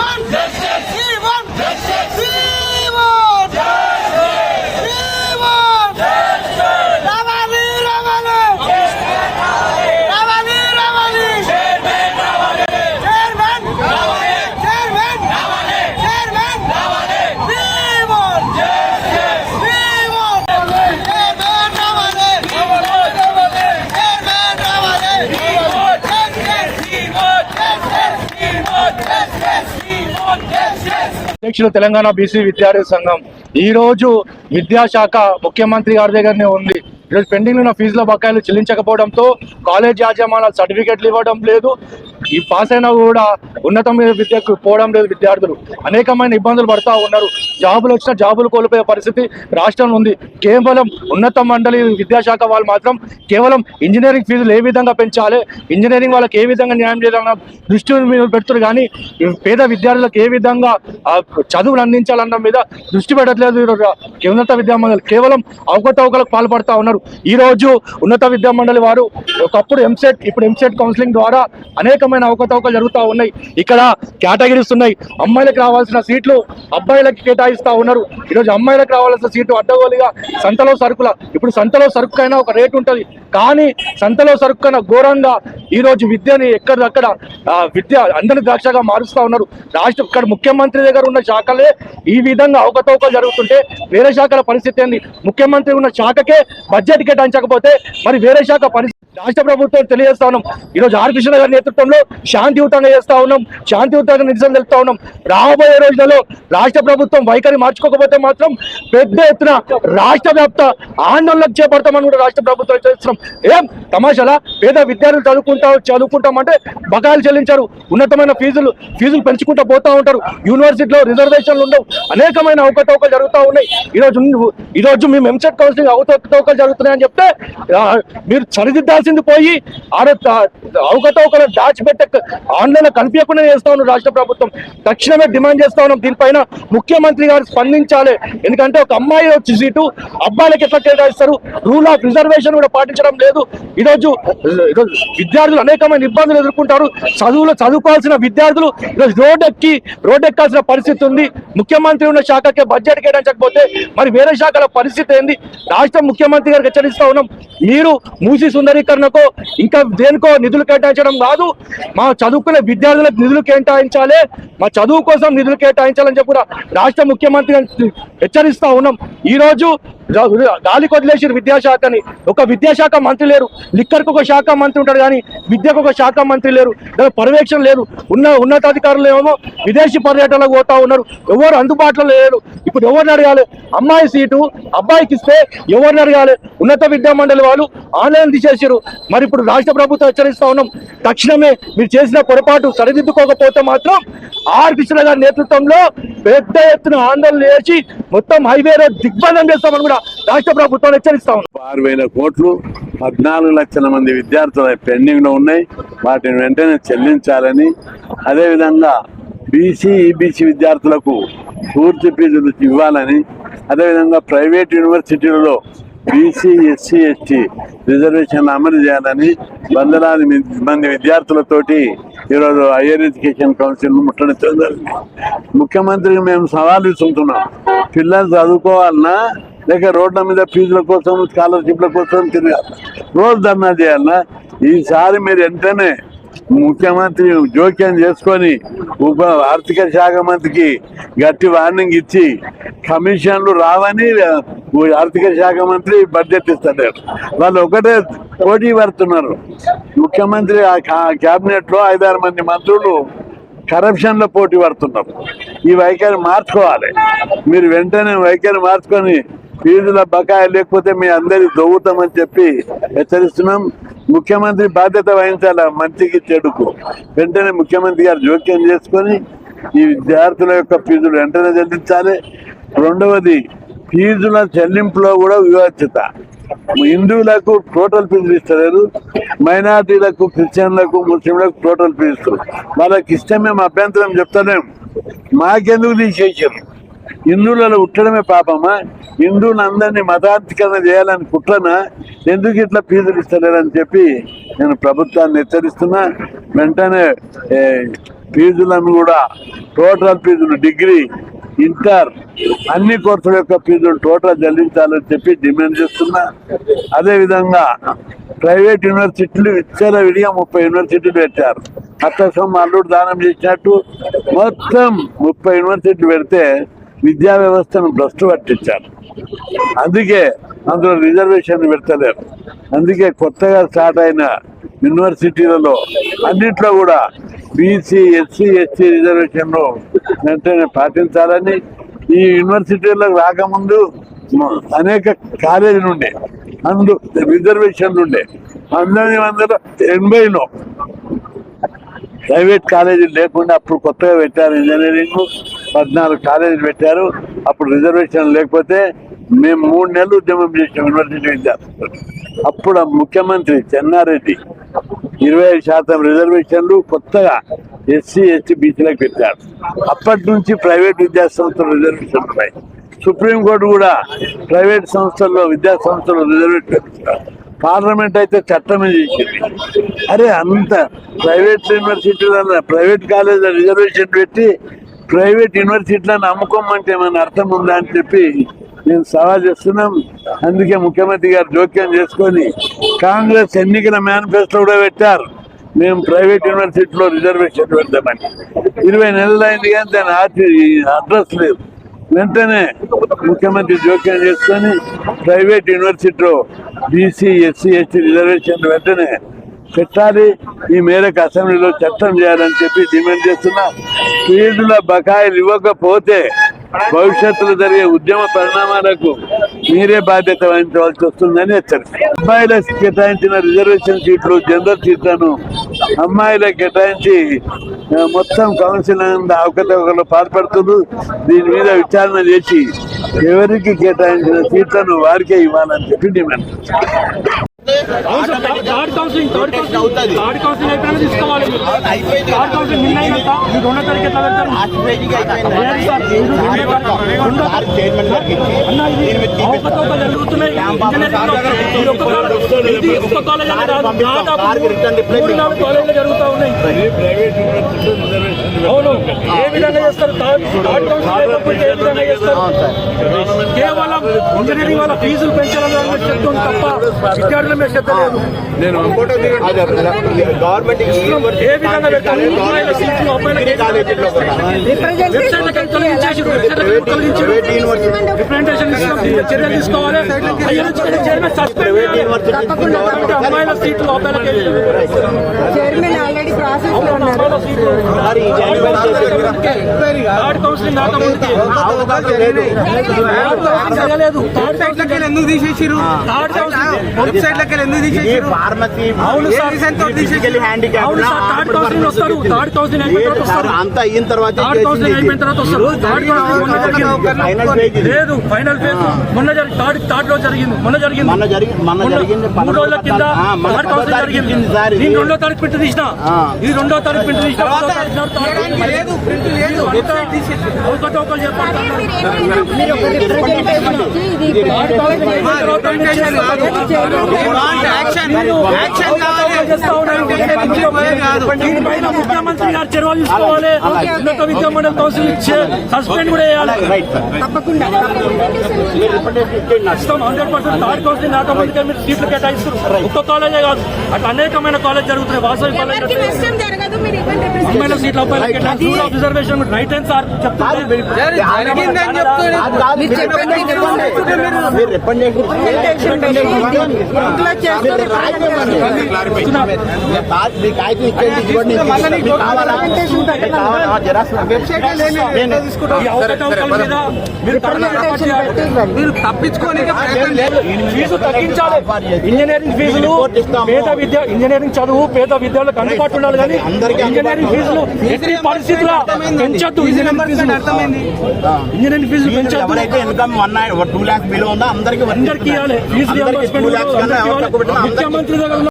Japan! Justice! అధ్యక్షులు Telangana BC విద్యార్థి సంఘం. ఈ రోజు విద్యాశాఖ ముఖ్యమంత్రి గారి దగ్గరనే ఉంది. ఈరోజు పెండింగ్ ఉన్న ఫీజుల బకాయిలు చెల్లించకపోవడంతో కాలేజ్ యాజమాన్యాలు సర్టిఫికెట్లు ఇవ్వడం లేదు. ఈ పాస్ అయినా కూడా ఉన్నతమైన విద్యకు పోవడం లేదు విద్యార్థులు. అనేకమైన ఇబ్బందులు పడతా ఉన్నారు. జాబులు వచ్చిన జాబులు కోల్పోయే పరిస్థితి రాష్ట్రంలో ఉంది. కేవలం ఉన్నత మండలి విద్యాశాఖ వాళ్ళు మాత్రం కేవలం ఇంజనీరింగ్ ఫీజులు ఏ విధంగా పెంచాలి ఇంజనీరింగ్ వాళ్ళకి ఏ విధంగా న్యాయం చేయాలన్న దృష్టి మీద పెడుతున్నారు కానీ పేద విద్యార్థులకు ఏ విధంగా చదువులు అందించాలన్న మీద దృష్టి పెట్టట్లేదు ఉన్నత విద్యామండలి కేవలం అవకతవకలకు పాల్పడతా ఉన్నారు. ఈ రోజు ఉన్నత విద్యా మండలి వారు ఒకప్పుడు ఎంసెట్ ఇప్పుడు ఎంసెట్ కౌన్సిలింగ్ ద్వారా అనేకమైన అవకతవకలు జరుగుతూ ఉన్నాయి. ఇక్కడ కేటగిరీస్ ఉన్నాయి. అమ్మాయిలకు రావాల్సిన సీట్లు అబ్బాయిలకు కేటాయిస్తూ ఉన్నారు. ఈరోజు అమ్మాయిలకు రావాల్సిన సీటు అడ్డగోలుగా సంతలో సరుకుల ఇప్పుడు సంతలో సరుకుకైనా ఒక రేటు ఉంటుంది. కానీ సంతలో సరుకున్న ఘోరంగా ఈ రోజు విద్యని ఎక్కడక్కడ ఆ, విద్య అందరి ద్రాక్షగా మారుస్తా ఉన్నారు. రాష్ట్ర ఇక్కడ ముఖ్యమంత్రి దగ్గర ఉన్న శాఖలే ఈ విధంగా అవకతవకలు జరుగుతుంటే వేరే శాఖల పరిస్థితి ఏంది? ముఖ్యమంత్రి ఉన్న శాఖకే బడ్జెట్ కేటాయించకపోతే మరి వేరే శాఖ పరిస్థితి రాష్ట్ర ప్రభుత్వం తెలియజేస్తా ఉన్నాం. ఈరోజు ఆర్ కృష్ణ గారి నేతృత్వంలో శాంతియుతంగా చేస్తా ఉన్నాం. శాంతియుతంగా నిరసన తెలుపుతా ఉన్నాం. రాబోయే రోజులలో రాష్ట్ర ప్రభుత్వం వైఖరి మార్చుకోకపోతే మాత్రం పెద్ద ఎత్తున రాష్ట్ర వ్యాప్త ఆందోళనకు చేపడతామని కూడా రాష్ట్ర ప్రభుత్వం హెచ్చరిస్తున్నాం. ఏం? తమాషాలా? పేద విద్యార్థులు చదువుకుంటా చదువుకుంటామంటే బకాయిలు చెల్లించారు. ఉన్నతమైన ఫీజులు ఫీజులు పెంచుకుంటూ పోతా ఉంటారు. యూనివర్సిటీలో రిజర్వేషన్లు ఉండవు. అనేకమైన అవకతవకలు జరుగుతూ ఉన్నాయి. ఈరోజు ఈ రోజు మేము ఎంసెట్ కౌన్సిలింగ్ అవకతవకలు జరుగుతున్నాయని చెప్తే మీరు మీరు చేయాల్సింది పోయి ఆడ అవకతవకలు దాచిపెట్టే ఆన్లైన్ కనిపించకుండా చేస్తా ఉన్నాం రాష్ట్ర ప్రభుత్వం. తక్షణమే డిమాండ్ చేస్తా ఉన్నాం. దీనిపైన ముఖ్యమంత్రి గారు స్పందించాలి. ఎందుకంటే ఒక అమ్మాయి వచ్చి సీటు అబ్బాయిలకు ఎట్లా కేటాయిస్తారు? రూల్ ఆఫ్ రిజర్వేషన్ కూడా పాటించడం లేదు. ఈరోజు విద్యార్థులు అనేకమైన ఇబ్బందులు ఎదుర్కొంటారు. చదువులో చదువుకోవాల్సిన విద్యార్థులు ఈరోజు రోడ్ ఎక్కి రోడ్ ఎక్కాల్సిన పరిస్థితి ఉంది. ముఖ్యమంత్రి ఉన్న శాఖకే బడ్జెట్ కేటాయించకపోతే మరి వేరే శాఖల పరిస్థితి ఏంది? రాష్ట్ర ముఖ్యమంత్రి గారికి హెచ్చరిస్తా ఉన్నాం. మీరు మూసి సుందరీకరణకో ఇంకా దేనికో నిధులు కేటాయించడం కాదు. మా చదువుకునే విద్యార్థులకు నిధులు కేటాయించాలి. మా చదువు కోసం నిధులు కేటాయించాలని చెప్పి రాష్ట్ర ముఖ్యమంత్రి హెచ్చరిస్తా ఉన్నాం. ఈ గాలికి గాలి విద్యాశాఖని ఒక విద్యాశాఖ మంత్రి లేరు. లిక్కర్కు ఒక శాఖ మంత్రి ఉంటాడు కానీ విద్యకు ఒక శాఖ మంత్రి లేరు. దాని పర్యవేక్షణ లేరు ఉన్న ఉన్నతాధికారులు ఏమో విదేశీ పర్యటనలకు పోతా ఉన్నారు. ఎవరు అందుబాటులో లేరు. ఇప్పుడు ఎవరిని అడగాలి? అమ్మాయి సీటు అబ్బాయికి ఇస్తే ఎవరిని అడగాలి? ఉన్నత విద్యా మండలి వాళ్ళు ఆన్లైన్ తీసేసారు మరి ఇప్పుడు రాష్ట్ర ప్రభుత్వం హెచ్చరిస్తా ఉన్నాం. తక్షణమే మీరు చేసిన పొరపాటు సరిదిద్దుకోకపోతే మాత్రం ఆర్ కృష్ణ గారి నేతృత్వంలో పెద్ద ఎత్తున ఆందోళన చేసి మొత్తం హైవే రోడ్ దిగ్బంధం చేస్తామని కూడా రాష్ట్ర ప్రభుత్వం హెచ్చరిస్తా ఉన్నాం ఆరు వేల కోట్లు పద్నాలుగు లక్షల మంది విద్యార్థులు పెండింగ్లో ఉన్నాయి. వాటిని వెంటనే చెల్లించాలని అదేవిధంగా బీసీ ఈబీసీ విద్యార్థులకు పూర్తి ఫీజులు ఇవ్వాలని అదేవిధంగా ప్రైవేట్ యూనివర్సిటీలలో బీసీ ఎస్సీ ఎస్టీ రిజర్వేషన్ అమలు చేయాలని వందలాది మంది విద్యార్థులతోటి ఈరోజు హైయర్ ఎడ్యుకేషన్ కౌన్సిల్ ముట్టడించడం జరిగింది. ముఖ్యమంత్రికి మేము సవాల్ విసురుతున్నాం. పిల్లలు చదువుకోవాలన్నా లేక రోడ్ల మీద ఫీజుల కోసం స్కాలర్షిప్ల కోసం తిరగాలి రోజు ధర్నా చేయాలన్నా? ఈసారి మీరు వెంటనే ముఖ్యమంత్రి జోక్యం చేసుకొని ఉప ఆర్థిక శాఖ మంత్రికి గట్టి వార్నింగ్ ఇచ్చి కమిషన్లు రావని ఆర్థిక శాఖ మంత్రి బడ్జెట్ ఇస్తాడు వాళ్ళు ఒకటే పోటీ పడుతున్నారు. ముఖ్యమంత్రి ఆ క్యాబినెట్లో ఐదారు మంది మంత్రులు కరప్షన్లో పోటీ పడుతున్నారు. ఈ వైఖరి మార్చుకోవాలి. మీరు వెంటనే వైఖరి మార్చుకొని ఫీజుల బకాయి లేకపోతే మీ అందరి దొవ్వుతామని చెప్పి హెచ్చరిస్తున్నాం. ముఖ్యమంత్రి బాధ్యత వహించాలి? మంచికి చెడుకు. వెంటనే ముఖ్యమంత్రి గారు జోక్యం చేసుకొని ఈ విద్యార్థుల యొక్క ఫీజులు వెంటనే చెల్లించాలి. రెండవది ఫీజుల చెల్లింపులో కూడా వివక్షత హిందువులకు టోటల్ ఫీజులు ఇస్తలేరు. మైనార్టీలకు క్రిస్టియన్లకు ముస్లింలకు టోటల్ ఫీజు ఇస్తారు వాళ్ళకి ఇష్టం మేము అభ్యంతరం చెప్తలేము మాకెందుకు తీసేసారు హిందువులలో ఉట్టడమే పాపమా? హిందువులు అందరినీ మతాంతికరణ చేయాలని కుట్రనా? ఎందుకు ఇట్లా ఫీజులు ఇస్తలేరని చెప్పి నేను ప్రభుత్వాన్ని హెచ్చరిస్తున్నా. వెంటనే ఫీజులను కూడా టోటల్ ఫీజులు డిగ్రీ ఇంటర్ అన్ని కోర్సుల యొక్క ఫీజులు టోటల్ చెల్లించాలని చెప్పి డిమాండ్ చేస్తున్నా. అదేవిధంగా ప్రైవేట్ యూనివర్సిటీలు విచ్చల విడిగా ముప్పై యూనివర్సిటీలు పెట్టారు. అట్టసం అల్లుడు దానం చేసినట్టు మొత్తం ముప్పై యూనివర్సిటీలు పెడితే విద్యా వ్యవస్థను భ్రష్టు పట్టించారు. అందుకే అందులో రిజర్వేషన్ పెడతలేరు. అందుకే కొత్తగా స్టార్ట్ అయిన యూనివర్సిటీలలో అన్నిట్లో కూడా బీసీ ఎస్సీ ఎస్టీ రిజర్వేషన్లు వెంటనే పాటించాలని ఈ యూనివర్సిటీలకు రాకముందు అనేక కాలేజీలు ఉండే. అందు రిజర్వేషన్లు ఉండే. పంతొమ్మిది వందల ఎనభైలో ప్రైవేట్ కాలేజీలు లేకుండా అప్పుడు కొత్తగా పెట్టారు ఇంజనీరింగ్. పద్నాలుగు కాలేజీలు పెట్టారు. అప్పుడు రిజర్వేషన్ లేకపోతే మేము మూడు నెలలు ఉద్యమం చేసాం యూనివర్సిటీ విద్యార్థులు అప్పుడు ముఖ్యమంత్రి చెన్నారెడ్డి ఇరవై ఐదు శాతం రిజర్వేషన్లు కొత్తగా ఎస్సీ ఎస్టీ బీసీలకు పెట్టారు. అప్పటి నుంచి ప్రైవేట్ విద్యా సంస్థలు రిజర్వేషన్ ఉన్నాయి. సుప్రీంకోర్టు కూడా ప్రైవేట్ సంస్థల్లో విద్యా సంస్థలు రిజర్వేషన్ పెట్టారు. పార్లమెంట్ అయితే చట్టమే చేసింది. అరే అంత ప్రైవేట్ యూనివర్సిటీలలో ప్రైవేట్ కాలేజీలో రిజర్వేషన్ పెట్టి ప్రైవేట్ యూనివర్సిటీలను అమ్ముకోమంటే ఏమైనా అర్థం ఉందా అని చెప్పి నేను సవాల్ చేస్తున్నాం. అందుకే ముఖ్యమంత్రి గారు జోక్యం చేసుకొని కాంగ్రెస్ ఎన్నికల మేనిఫెస్టో కూడా పెట్టారు. మేము ప్రైవేట్ యూనివర్సిటీలో రిజర్వేషన్ పెడతామని. ఇరవై నెలలు అయింది కానీ దాని ఆర్టి అడ్రస్ లేదు. వెంటనే ముఖ్యమంత్రి జోక్యం చేసుకొని ప్రైవేట్ యూనివర్సిటీలో బీసీ ఎస్సీ ఎస్టీ రిజర్వేషన్ వెంటనే పెట్టాలి. ఈ మేరకు అసెంబ్లీలో చట్టం చేయాలని చెప్పి డిమాండ్ చేస్తున్నా. ఫీజుల బకాయిలు ఇవ్వకపోతే భవిష్యత్తులో జరిగే ఉద్యమ పరిణామాలకు మీరే బాధ్యత వహించవలసి వస్తుందని హెచ్చరిక అబ్బాయిలకు కేటాయించిన రిజర్వేషన్ సీట్లు జనరల్ సీట్లను అమ్మాయిలకు కేటాయించి మొత్తం కౌన్సిల్ అవకతవకలు పాల్పడుతున్నారు. దీని మీద విచారణ చేసి ఎవరికి కేటాయించిన సీట్లను వారికే ఇవ్వాలని చెప్పి demand third counselling third counselling third counselling అయిపోయినా తీసుకోవాలి థర్డ్ కౌన్సిలింగ్ నిన్న అయినాక మీరు రెండో తారీఖు ఎట్లా పెడతారు అవకతవకలు జరుగుతున్నాయి ఇది ఒక్క కాలేజ్ దాదాపు మూడు నాలుగు కాలేజీలు జరుగుతూ ఉన్నాయి అవును ఏ విధంగా చేస్తారు థర్డ్ థర్డ్ కౌన్సిలింగ్ అయినప్పుడు ఏ విధంగా చేస్తారు కేవలం ఇంజనీరింగ్ వాళ్ళ ఫీజులు పెంచాలని చెప్తుంది తప్ప విద్యార్థుల లేదు గవర్నమెంట్ ఏ విధంగా పెట్టాలి. చర్యలు తీసుకోవాలి సస్పెండ్ చేయాలి. అమ్మాయిల సీట్లు అబ్బాయిలకు చైర్మన్ ఆల్రెడీ ప్రాసెస్లో ఉన్నారు అమ్మాయిల సీట్లు థర్డ్ కౌన్సిలింగ్ కాకముందుకే థర్డ్ కౌన్సిలింగ్ జరగలేదు థర్డ్ కౌన్సిలింగ్ ఎందుకు తీసేసిరు థర్డ్ కౌన్సిలింగ్ వెబ్సైట్ లకి ఎందుకు తీసేసిరు ఫార్మసీ అవును సార్. హ్యాండిక్యాప్ అవును థర్డ్ కౌన్సిలింగ్ వస్తారు థర్డ్ కౌన్సిలింగ్ అయిపోయిన తర్వాత వస్తారు. అంతా అయిన తర్వాత థర్డ్ కౌన్సిలింగ్ అయిపోయిన తర్వాత వస్తారు. థర్డ్ కౌన్సిలింగ్ మొన్న జరిగింది. ఫైనల్ పేజ్ లేదు ఫైనల్ ఫేజ్ మొన్న జరిగి థర్డ్ థర్డ్లో జరిగింది మొన్న జరిగింది. మొన్న జరిగి మొన్న జరిగింది మూడు రోజుల కింద థర్డ్ కౌన్సిలింగ్ జరిగింది. నేను రెండో తారీఖు ప్రింట్ తీసిన. ఇది రెండో తారీఖు ప్రింట్ తీసిన లేదు లేదు. చెప్పండి. ఇచ్చి. దీనిపైన ముఖ్యమంత్రి గారు చర్యలు తీసుకోవాలి. ఉన్నత విద్యా మండలి కౌన్సిల్ సస్పెండ్ కూడా చేయాలి తప్పకుండా ఇస్తాం. హండ్రెడ్ పర్సెంట్ థర్డ్ కౌన్సిలింగ్ కాకముందుకే మీరు సీట్లు కేటాయిస్తారు. ఒక్క కాలేజే కాదు. అట్లా అనేకమైన కాలేజ్ జరుగుతున్నాయి. వాసవి కాలేజ్ మీరు అమ్మాయిల సీట్లు అబ్బాయిల రిజర్వేషన్ రైట్ అండ్ సార్ చెప్తారు లేదు ఫీజు తగ్గించాలి ఇంజనీరింగ్ ఫీజులు పేద విద్య ఇంజనీరింగ్ చదువు పేద విద్యార్థులకు అందుబాటు ఉండాలి కానీ ఇంజనీరింగ్ ఫీజులు ఎట్టి పరిస్థితుల్లో పెంచొద్దు. ఇంజనీరింగ్ ఫీజులు ఇంజనీరింగ్ ఫీజులు పెంచొద్దు. Income one two lakhs below ఉందో అందరికి అందరికి ఇవ్వాలి. ఫీజు ముఖ్యమంత్రి దగ్గర